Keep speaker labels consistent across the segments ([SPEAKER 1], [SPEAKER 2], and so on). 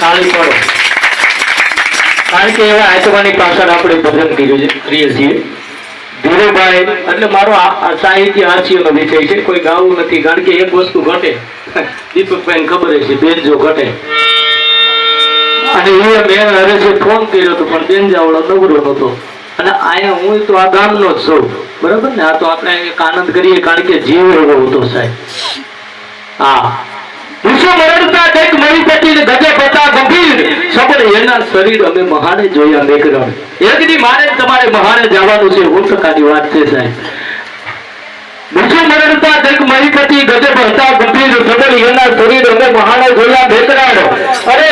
[SPEAKER 1] તાળી પડો કારણ કે એવા આચવાની પાછળ આપણે ભજન કરીએ છીએ. ધીરુભાઈ, એટલે મારો સાહિત્ય હાસ્યનો વિષય છે. કોઈ ગાવું નથી, કારણ કે એક વસ્તુ ઘટે. દીપકભાઈ ખબર છે બેન જો ઘટે. અને એ બેન હવે છે ફોન કર્યો હતો, પણ બેન જાવડો નબળો નહોતો. અને અહીંયા હું તો આ ગામનો જ છું. બરાબર ને? આ તો આપણે આનંદ કરીએ, કારણ કે જીવ એવો હતો સાહેબ. હા. મરણતા દેખ મરી પતિ ગજે પતા ગંભીર. સબળ એના શરીર અમે મહાને જોયા મેઘરણ એક મારે તમારે મહાને જવાનું છે હું ટકાની વાત છે સાહેબ. વિશ્વ મરણતા દેખ પતિ ગજે પતા ગંભીર. સબળ એના શરીર અમે મહાને જોયા મેઘરણ અરે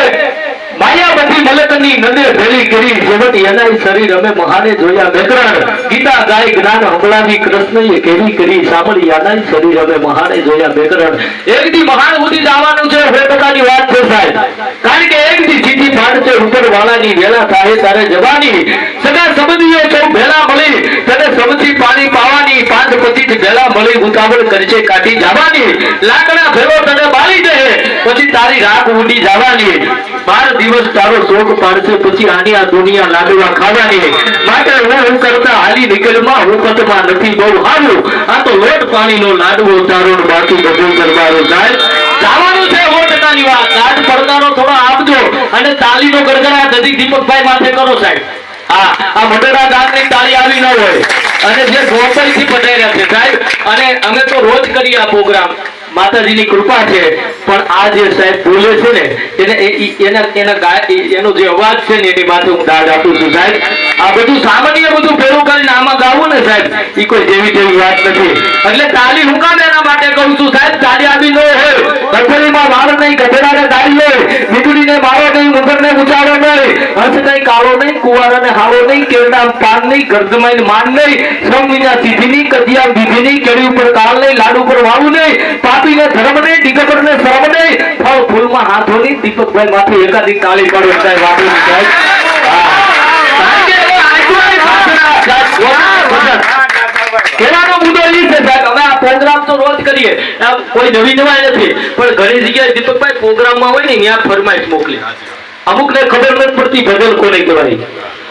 [SPEAKER 1] માયાવતી નદે ભેલી કરી જેવટ એનાય શરીર અમે મહાને જોયા મેઘરણ ગીતા ગાય જ્ઞાન હંભળાવી કૃષ્ણએ કેવી કરી સાંભળી, આનાય શરીર અમે મહાને જોયા મેઘરણ એક દી મહાન ઉદી જવાનું છે, હવે પ્રકારની વાત છે સાહેબ. કારણ કે એક દી જીતી ફાડ ઉપર વાળાની વેલા થાય તારે જવાની. સગા સંબંધીઓ સૌ ભેલા મળી, તને સમજી પાણી પાવાની પાંચ પચીસ ભેલા મળી ઉતાવળ કરશે કાઢી જવાની. લાકડા ભેરો તને બાળી દે. પછી તારી રાત ઉડી જવાની. બાર દિવસ તારો શોક પાડશે, પછી આની આ દુનિયા લાડવા ખાવાની. માટે હું હું કરતા હાલી નીકળમાં હું નથી, બહુ હારું. આ તો લોટ પાણીનો લાડવો તારો બાકી બધું કરવાનો સાહેબ જવાનું છે હું ટકાની આપજો. અને તાલીનો ગરગરા દધી દીપકભાઈ માથે કરો સાહેબ. હા, આ મોટેરા ગામની તાળી આવી ન હોય. અને જે ગોપાલથી પધાર્યા છે સાહેબ, અને અમે તો રોજ કરીએ આ પ્રોગ્રામ. માતાજીની કૃપા છે. પણ આ જે સાહેબ બોલે છે ને, એને એના એના એનો જે અવાજ છે ને, એની માથે હું દાદ આપું છું સાહેબ. આ બધું સામાન્ય બધું ભેરું કરીને આમાં ગાવું ને સાહેબ એ કોઈ જેવી તેવી વાત નથી. એટલે તાલી હું કામ એના માટે કહું છું સાહેબ? તાલી આપી ન હે. ગઠરીમાં વાળ નહીં, ગધેડાને દાડી લે. વીજળીને મારો નહીં, મુગરને ઉચારો નહીં. હંસ નહીં, કાળો નહીં, કુવારાને હારો નહીં, કેળના પાન નહીં ગરદમાઈને માન નહીં શ્રમ વિના સીધી નહીં કદિયા વિધિ નહીં કેળી ઉપર કાળ નહીં, લાડુ ઉપર વાવું નહીં પાપીને ધર્મને નહીં દિગંબરને ફળ ફૂલમાં હાથોની દીપકભાઈ માથે એકાદી તાળી પાડો સાહેબ વાપરું સાહેબ. હા. કારણ કે એ આજુબાજુ ભાષા, સાહેબ, વચન. કહેવાનો મુદ્દો એ છે સાહેબ અમે આ પ્રોગ્રામ તો રોજ કરીએ. કોઈ નવી નવાઈ નથી. પણ ઘણી જગ્યાએ દીપકભાઈ પ્રોગ્રામમાં હોય ને ત્યાં ખબર પડતી ભજન કોને કહેવાય.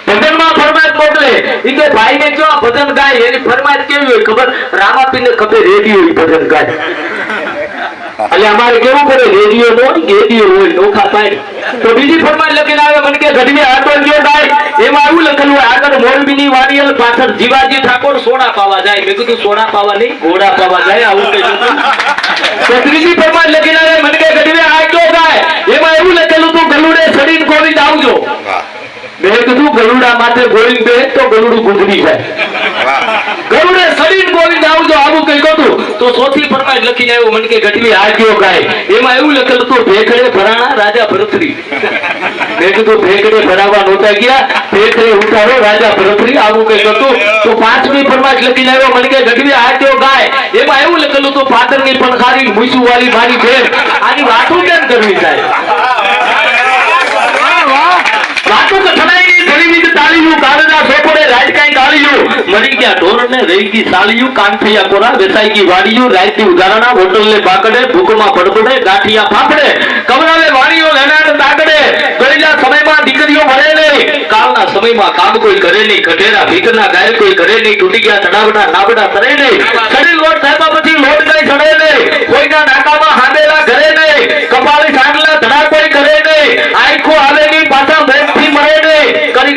[SPEAKER 1] ભજનમાં ફરમાઈશ મોકલે. ઈ કે ભાઈ ને કયો આ ભજન ગાય? એની ફરમાઈશ કેવી હોય ખબર? રામાપીને ખબર રેડી હોય ભજન ગાય. એટલે અમારે કેવું પડે? રેડિયો નો રેડિયો હોય, નોખા થાય તો બીજી ફરમાન લખીને આવે, મને કે ગઢવી આટો ગયો ગાય એમાં આવું લખેલું હોય, આગળ મોરબીની વાડીયલ પાછળ જીવાજી ઠાકોર સોના પાવા જાય. મેં કીધું સોના પાવા નહીં, ઘોડા પાવા જાય, આવું કહ્યું તો ત્રીજી ફરમાન લખીને આવે, મને કે ગઢવી આટો ગાય? એમાં એવું લખેલું તું ગલુડે સડીને ગોવિંદ આવજો. મેં કીધું માથે ગોવિંદ બે તો ગરુડે ભેખડે ભરાણા રાજા ભરતરી. રાજા ભરતરી, આવું કઈ હતું. તો પાંચમી ફરમાઈશ લખીને આવ્યો, મને ગઢવી આગ્યો ગાય? એમાં એવું લખેલું હતું ની પણખારી મૂસુ વાળી મારી બેન, આની વાતો કેમ કરવી થાય વાતો કથનાઈની ઘણી વિધ તાળીયું કાળના ભૂખમાં પડપડે ગાંઠિયા ફાફડે. કમરાવે વાણીઓ સમયમાં દીકરીઓ મળે નહીં. કાલના સમયમાં કામ કોઈ કરે નહીં. કઢેરા ભીખના ગાય કોઈ કરે નહીં. તૂટી ગયા તળાવના નાબડા તરે નહીં. શરીર લોટ પછી લોટ કઈ ચડે નહીં કોઈના નાકામાં હાંડેલા ઘરે નહીં કપાળી સાંડલા ધડા કોઈ કરે નહીં આંખો આવે નહીં પાછા મેઘથી મળે નહીં કરી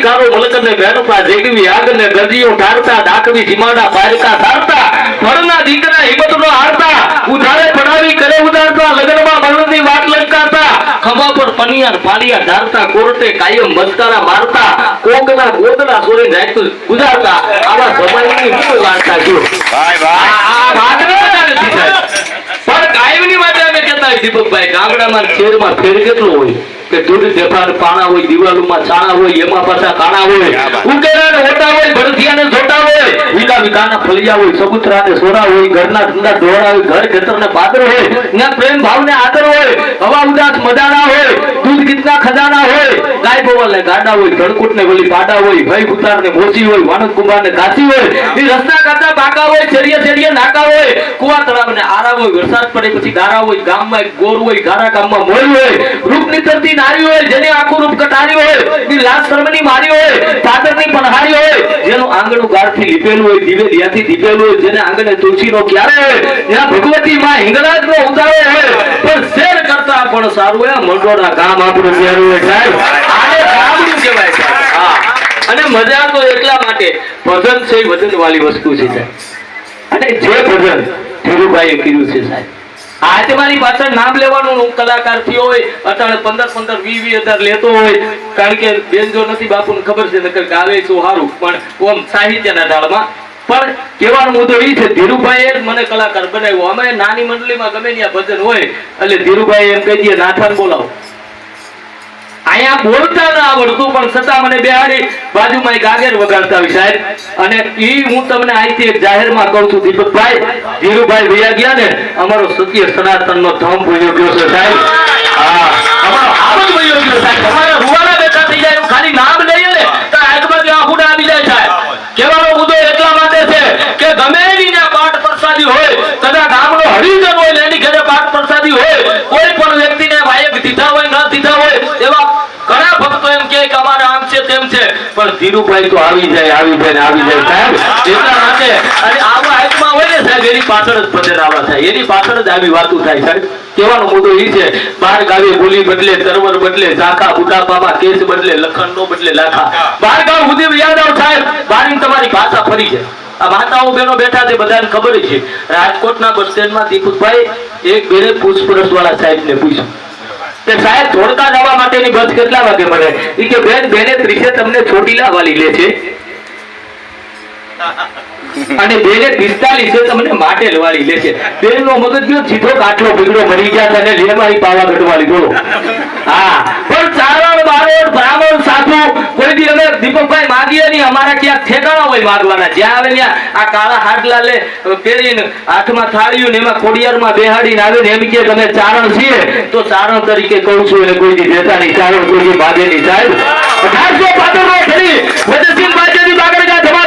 [SPEAKER 1] મલકને બેનપા જેગવી આગને ગરજીઓ ઠારતા ડાકવી જીમાડા પારકા ધારતા ફળના દીકરા હિંમતનો હારતા ઉધારે પડાવી કરે ઉધારતા લગ્નમાં મરણની વાત લટકાતા ખભા પર પનિયાર પાલિયા ધારતા કોર્ટે કાયમ મસ્કારા મારતા કોકના ગોદડા સોરે નાખતું ગુજારતા આવા સમયની હું વાર્તા જો
[SPEAKER 2] ભાઈ ભાઈ.
[SPEAKER 1] આ વાત ન ચાલતી પણ કાયમની વાત અમે કહેતા દીપકભાઈ ગામડામાં શહેરમાં ફેર કેટલો હોય? કે દૂધ દેફાર પાણા હોય દિવાલોમાં છાણા હોય એમાં પાછા કાણા હોય ઉકેરા ને હોય ભરથિયા ને જોટા હોય વિકા વિકાના ફળિયા હોય સબુતરા ને સોરા હોય ઘરના ઠંડા ધોળા હોય ઘર ખેતર ને પાદર હોય ત્યાં પ્રેમ ભાવ ને આદર હોય હવા ઉદાસ મજાના હોય દૂધ કિતના ખજાના હોય ગાય ગોવાલ ને ગાડા હોય ધડકુટ ને વલી પાડા હોય ભાઈ ઉતાર ને મોચી હોય વાનંદ કુમાર ને કાચી હોય એ રસ્તા કાચા બાકા હોય ચેરીએ ચેરીએ નાકા હોય કુવા તળાવ ને આરા હોય વરસાદ પડે પછી ગારા હોય ગામમાં એક ગોર હોય ગારા ગામમાં મોર હોય રૂપ નીતરતી નારી હોય, જેની આખું રૂપ કટારી હોયની લાશ કર્મની મારી હોય, પાદરની પનહારી હોય, જેનું આંગણું ગારથી લીપેલું હોય, દીવે દિયાથી દીપેલું હોય, જેને આંગણે તુલસીનો ક્યારે હોય જ્યાં ભગવતી માં હિંગળાજનો ઉતારો હોય, પણ શેર કરતા પણ સારું હોય. મંડોળના કામ આપણું ન્યારું હોય, સાહેબ. આને ગામડું કહેવાય છે અને મજા તો એટલા માટે, ભજન છે વજન વાળી વસ્તુ છે, સાહેબ. અને જે ભજન, ધીરુભાઈએ કર્યું છે, સાહેબ. આજે મારી પાછળ નામ લેવાનું કલાકાર થયો હોય, અટાણે પંદર પંદર વી વી હજાર લેતો હોય, કારણ કે બેન જો નથી, બાપુને ખબર છે, નકર ગાવે શું સારું પણ ઓમ સાહિત્યના ઢાળમાં. પણ કહેવાનો મુદ્દો એ છે, ધીરુભાઈએ મને કલાકાર બનાવ્યો. અમે નાની મંડળીમાં ગમે ત્યાં ભજન હોય, એટલે ધીરુભાઈ એમ કહી દઈએ, નાથાન બોલાવો. અહીંયા બોલતા ના આવડતું, પણ છતાં મને બેહાડી બાજુમાં એક આગળ વગાડતા હોય સાહેબ. અને ઈ હું તમને અહીંથી એક જાહેરમાં કહું છું, દીપકભાઈ, ધીરુભાઈ વૈયા ગયા ને, અમારો સત્ય સનાતન નો ધમ ભૂલ્યો ગયો છે સાહેબ. હા, અમારો આવજ ભૂલ્યો ગયો સાહેબ. અમારા રૂવાના બેઠા થઈ જાય ખાલી નામ લઈએ ને તો આજુબાજુ આંખુડા આવી જાય સાહેબ કહેવાનો મુદ્દો એટલા માટે છે કે ગમે એની ત્યાં પાઠ પ્રસાદી હોય કદાચ ગામનો હરિજન હોય ને એની ઘરે પાઠ પ્રસાદી હોય કોઈ પણ વ્યક્તિને વાયક દીધા હોય ન દીધા હોય એવા ઘણા ભક્તો એમ કહે કે અમારે આમ છે તેમ છે પણ ધીરુભાઈ તો આવી જાય આવી જાય ને આવી જાય સાહેબ. એટલા માટે અને આવા હાઈટમાં હોય ને સાહેબ, એની પાછળ જ ભજન આવા થાય. એની પાછળ જ આવી વાતું થાય સાહેબ. કહેવાનો મુદ્દો એ છે, બાર ગાવે બોલી બદલે, તરવર બદલે, ઝાખા બુટાપામાં કેસ બદલે લખન નો બદલે, લાખા. બાર ગાવ સુધી યાદ આવ સાહેબ બારી તમારી ભાષા ફરી જાય આ માતાઓ બહેનો બેઠા તે બધાને ખબર છે. રાજકોટના બસ સ્ટેન્ડમાં દીપકભાઈ એક બેને પૂછપરછ વાળા સાહેબને પૂછ્યું. કે સાહેબ ધોળકા જવા માટેની બસ કેટલા વાગે મળે? એ કે, બેન, બેને ત્રીસે તમને ચોટીલા વાલી લે છે. અને બેને પિસ્તાલીસે તમને માટે વાળી લે છે. બેન નો મગજ ગયો સીધો કાટલો પીગડો મરી ગયા અને લે મારી પાવાગઢ વાળી બોલો હા, પણ ચારણ, બારોટ, બ્રાહ્મણ, સાધુ, કોઈ દી અમે દીપકભાઈ માગીએ નહીં, અમારા ક્યાં ઠેકાણા હોય માગવાના. જ્યાં આવે ત્યાં આ કાળા હાડલા લે પહેરીને હાથમાં થાળીયું ને એમાં ખોડિયારમાં બેહાડીને આવે ને એમ કે તમે ચારણ છીએ. તો ચારણ તરીકે કહું છું એટલે કોઈ દી દેતા નહીં. ચારણ કોઈ દી માગે નહીં, સાહેબ. અઢારસો પાટણનો ખરી વજસિંહ બાજેની બાગડગા ધમા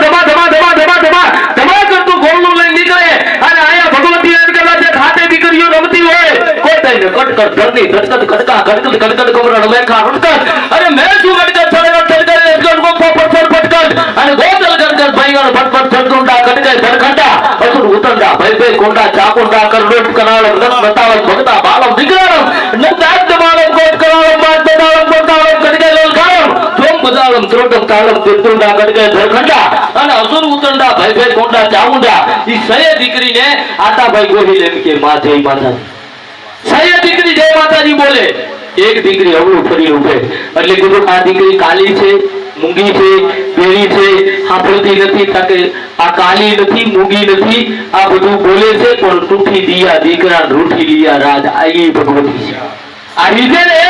[SPEAKER 1] કોટાઈને કટકટ ધરની ધડકટ ખડકા ખડકટ ખડકટ કમરણ મેખા રડકટ અરે મેં શું કટકટ છડકટ છડકટ એકડ ગોપો પથ્થર પટકટ અને ગોતલ ગટકટ ભાઈઓનો ફટફટ છડકુંડા કટકે ધડકંડા અસુર ઉતંડા ભય ભય કોંડા ચાકુંડા કરડોટ કરાળમ રસ બતાવમ ભગતા બાલમ દીકરાળમ નતાજ બાલમ કોટ કરાળમ બાદ બતાવમ બતાવમ કટકે લલકારમ જોમ બજાળમ ત્રોટમ તાળમ, તિરતુંડા કટકે ધડકંડા અને અસુર ઉતંડા ભય ભય કોંડા ચામુંડા. ઈ સયે દીકરીને આતાભાઈ ગોહિલ એમ કે માં જય સયે દીકરી, જય માતાજી બોલે. એક દીકરી અવળું ફરી ઉભે એટલે કીધું આ દીકરી કાલી છે, મૂંગી છે બેરી છે, સાંભળતી નથી તાકે આ કાલી નથી, મૂંગી નથી, આ બધું બોલે છે, પણ તૂઠી દિયા દીકરા, રૂઠી દિયા રાજ. આ ઈ ભગવતી છે. આ રીધે ને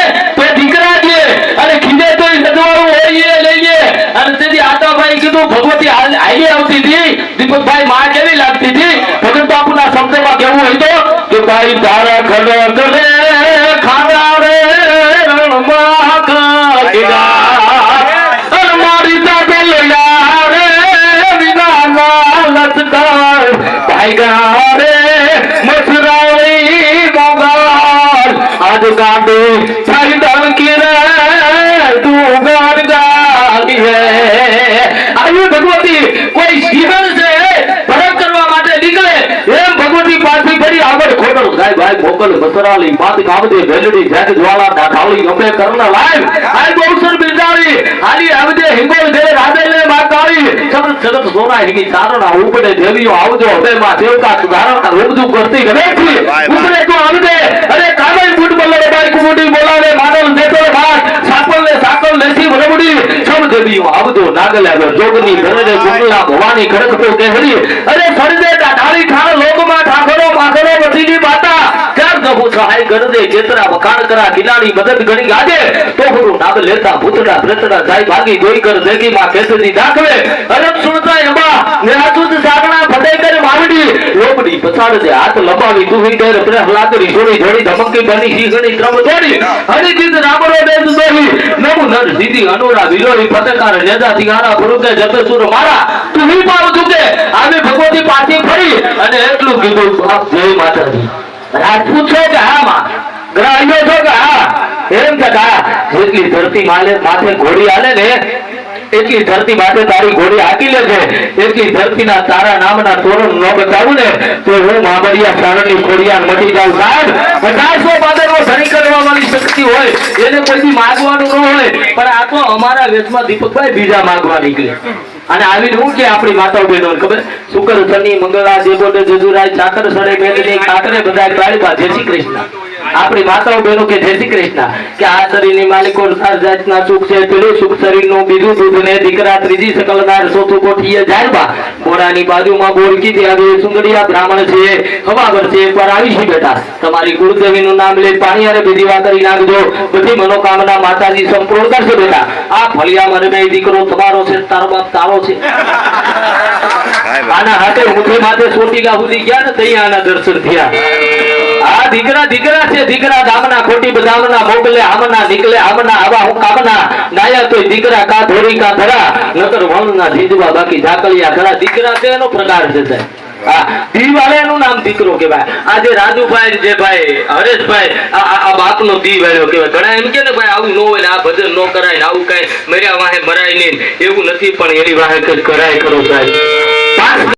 [SPEAKER 1] દીકરા છે અને ખીજે તો સદવાળું હોઈએ લઈએ. અને તેથી આતાભાઈ કીધું, ભગવતી હાલ- આવતી હતી. દીપકભાઈ માં કેવી લાગતી હતી? ભગત બાપુના શબ્દમાં કેવું હોય તો, કે ભાઈ તારા ખડ ગલે ખાડા રે મોકલ બસરાલી માત કામદે વેલડી જેટ જ્વાળા ડાઢાવળી અંબે કરણ લાઈવ આઈ ગૌસર બિરદાવી આલી આવજે હિંગોળ દે રાધેલે માતાવી સબત સગત સોના હિંગી ચારણા ઉપડે દેવીઓ આવજો. હવે માં દેવતા સુધારણા રૂપદું કરતી ગણેશજી ઉપડે તો આવજે. અરે કામઈ બુટ બલ્લે બાઈ કુમુડી બોલાવે માનવ દેતો માત સાકલ ને સાકલ લેસી ભરબડી સબ દેવીઓ આવજો નાગલે આવે જોગની ઘરે ગુંગલા ભવાની ખડક તો કેહરી અરે સરદે ડાઢાળી ખાણ લોકમાં ઠાકરો. ચાર સહાય કર દે ચેતરા વખાણ કરા, કિલાડી, મદદ ગણી ગાજે તો ગુરુ નાગ લેતા ભૂતડા પ્રતડા જાય ભાગી જોઈ કર દેગી માં કેસરી દાખવે અરબ સુણતા એમાં નિરાસુદ સાગણા ફટે કર માવડી લોબડી પછાડ દે, હાથ લંબાવી તું વી કર પ્રહલાદરી છોડી જોડી, ધમકી બની હી ગણી ત્રમ જોડી હરી જીત રામરો દેશ દોહી નમુ નર દીદી અનુરા વિલોરી ફતકાર નેજા થિગારા પુરુકે જપે સુર મારા. તું હી પાવ તુકે આવી ભગવતી પાછી ફરી, અને એટલું કીધું બાપ જય માતાજી. રાજપૂત છો કે હા માં? ગ્રાહ્યો છો કે હા? એમ છતાં જેટલી ધરતી માથે ઘોડી હાલે ને, એટલી ધરતી માટે તારી ઘોડી હાકી લે છે. એટલી ધરતીના તારા નામના તોરણ ન બતાવું ને, તો હું મામરિયા સારણની ખોડિયાર મટી જાઉં. સાહેબ અઢારસો પાદરનો ધણી કરવાની શક્તિ હોય, એને કોઈ માગવાનું ન હોય, પણ આ તો અમારા વેશમાં દીપકભાઈ બીજા માગવા નીકળે. અને આવીને હું કે આપણી માતાઓ બહેનો ખબર? શુકર શનિ મંગળા દેવોડે જજુરાય ચાકર સડે મેદની કાકરે બધા કાળીબા જય શ્રી કૃષ્ણ. આપણી માતાઓ બહેનો કે જય શ્રી કૃષ્ણ કે આ શરીરની માલિકો જાતના સુખ છે પેલું સુખ શરીરનું બીજું દૂધ ને દીકરા ત્રીજી સકલદાર ચોથું કોઠીએ જાયબા. ઘોડાની બાજુમાં બોલકી ત્યાં સુંદરિયા બ્રાહ્મણ છે ખબર છે એકવાર આવીશું બેટા તમારી કુળદેવીનું નામ લઈ પાણી અને બીજી વાત કરી નાખજો. બધી મનોકામના માતાજી સંપૂર્ણ કરશે બેટા. આ ફળિયામાં રમે દીકરો તમારો છે તારો બાપ તારો છે. આના હાથે ઊંધી માથે સોટીલા સુધી ગયા ને તૈયા દર્શન થયા. દીકરા દીકરા છે, દીકરા ગામના ખોટી બદામના મોકલે, આમના નીકળે, આમના આવા હું કામના નાયા તોય દીકરા કા ધોરી કા ધરા, નકર વણના ધીજવા બાકી ઝાકળિયા ખરા દીકરા છે એનો પ્રકાર છે સાહેબ. નામ દીકરો કેવાય આ રાજુભાઈ જે ભાઈ, હરેશભાઈ, આ આ બાપનો દી વાળ્યો કેવાય એમ કે ને ભાઈ, આવું ન હોય આ ભજન નો કરાય ને આવું કઈ. મર્યા વાહે મરાય નહીં. એવું નથી, પણ એની વાહે કરાય કરો સાહેબ.